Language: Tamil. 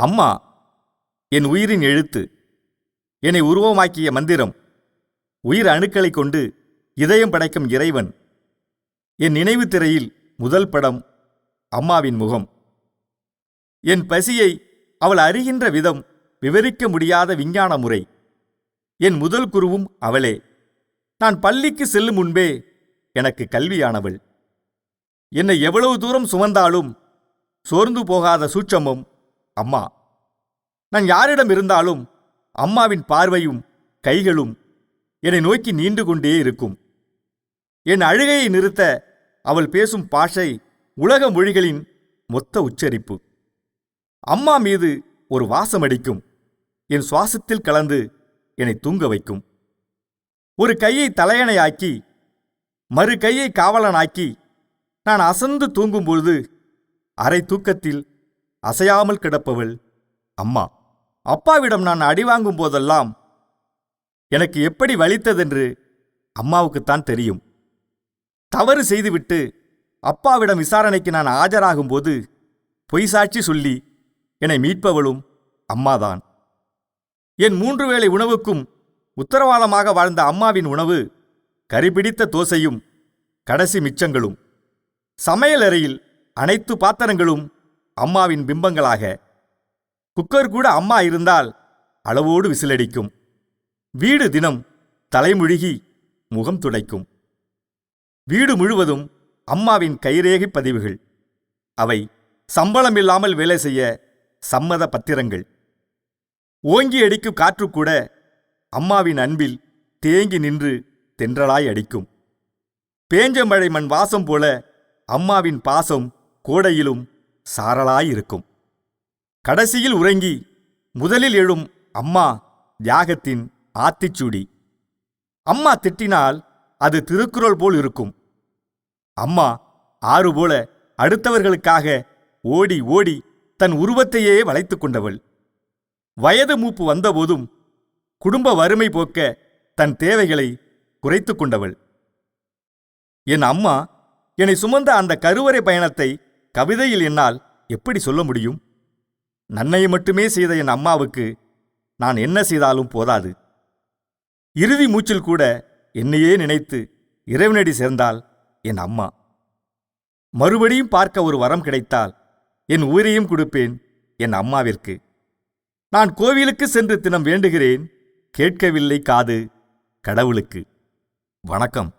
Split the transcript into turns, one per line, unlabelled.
அம்மா என் உயிரின் எழுத்து என்னை உருவமாக்கிய மந்திரம் உயிர் அணுக்களைக் கொண்டு இதயம் படைக்கும் இறைவன். என் நினைவு திரையில் முதல் படம் அம்மாவின் முகம். என் பசியை அவள் அறிகின்ற விதம் விவரிக்க முடியாத விஞ்ஞான முறை. என் முதல் குருவும் அவளே. நான் பள்ளிக்கு செல்லும் முன்பே எனக்கு கல்வியானவள். என்னை எவ்வளவு தூரம் சுமந்தாலும் சோர்ந்து போகாத சூட்சமும் அம்மா. நான் யாரிடம் இருந்தாலும் அம்மாவின் பார்வையும் கைகளும் என்னை நோக்கி நீண்டு கொண்டே இருக்கும். என் அழுகையை நிறுத்த அவள் பேசும் பாஷை உலக மொழிகளின் மொத்த உச்சரிப்பு. அம்மா மீது ஒரு வாசமடிக்கும் என் சுவாசத்தில் கலந்து என்னை தூங்க வைக்கும். ஒரு கையை தலையணையாக்கி மறு கையை காவலனாக்கி நான் அசந்து தூங்கும்பொழுது அரை தூக்கத்தில் அசையாமல் கிடப்பவள் அம்மா. அப்பாவிடம் நான் அடி வாங்கும் போதெல்லாம் எனக்கு எப்படி வலித்ததென்று அம்மாவுக்குத்தான் தெரியும். தவறு செய்துவிட்டு அப்பாவிடம் விசாரணைக்கு நான் ஆஜராகும்போது பொய் சாட்சி சொல்லி என்னை மீட்பவளும் அம்மாதான். என் மூன்று வேளை உணவுக்கும் உத்தரவாதமாக வாழ்ந்த அம்மாவின் உணவு கரிபிடித்த தோசையும் கடைசி மிச்சங்களும். சமையலறையில் அனைத்து பாத்திரங்களும் அம்மாவின் பிம்பங்களாக குக்கர் கூட அம்மா இருந்தால் அளவோடு விசிலடிக்கும். வீடு தினம் தலைமுழுகி முகம் துடைக்கும். வீடு முழுவதும் அம்மாவின் கைரேகை பதிவுகள். அவை சம்பளம் இல்லாமல் வேலை செய்ய சம்மத பத்திரங்கள். ஓங்கி அடிக்கும் காற்று கூட அம்மாவின் அன்பில் தேங்கி நின்று தென்றலாய் அடிக்கும். பேஞ்ச மழை மண் வாசம் போல அம்மாவின் பாசம் கோடையிலும் சாரலாயிருக்கும் கடைசியில் உறங்கி முதலில் எழும் அம்மா தியாகத்தின் ஆத்திச்சூடி. அம்மா திட்டினால் அது திருக்குறள் போல் இருக்கும். அம்மா ஆறு போல அடுத்தவர்களுக்காக ஓடி ஓடி தன் உருவத்தையே வளைத்துக் கொண்டவள். வயது மூப்பு வந்தபோதும் குடும்ப வறுமை போக்க தன் தேவைகளை குறைத்துக் கொண்டவள். என் அம்மா என்னை சுமந்த அந்த கருவறை பயணத்தை கவிதையில் என்னால் எப்படி சொல்ல முடியும்? நன்மையை மட்டுமே செய்த என் அம்மாவுக்கு நான் என்ன செய்தாலும் போதாது. இறுதி மூச்சில் கூட என்னையே நினைத்து இறைவனடி சேர்ந்தால் என் அம்மா. மறுபடியும் பார்க்க ஒரு வரம் கிடைத்தால் என் உயிரையும் கொடுப்பேன் என் அம்மாவிற்கு. நான் கோவிலுக்கு சென்று தினம் வேண்டுகிறேன் கேட்கவில்லை காது கடவுளுக்கு. வணக்கம்.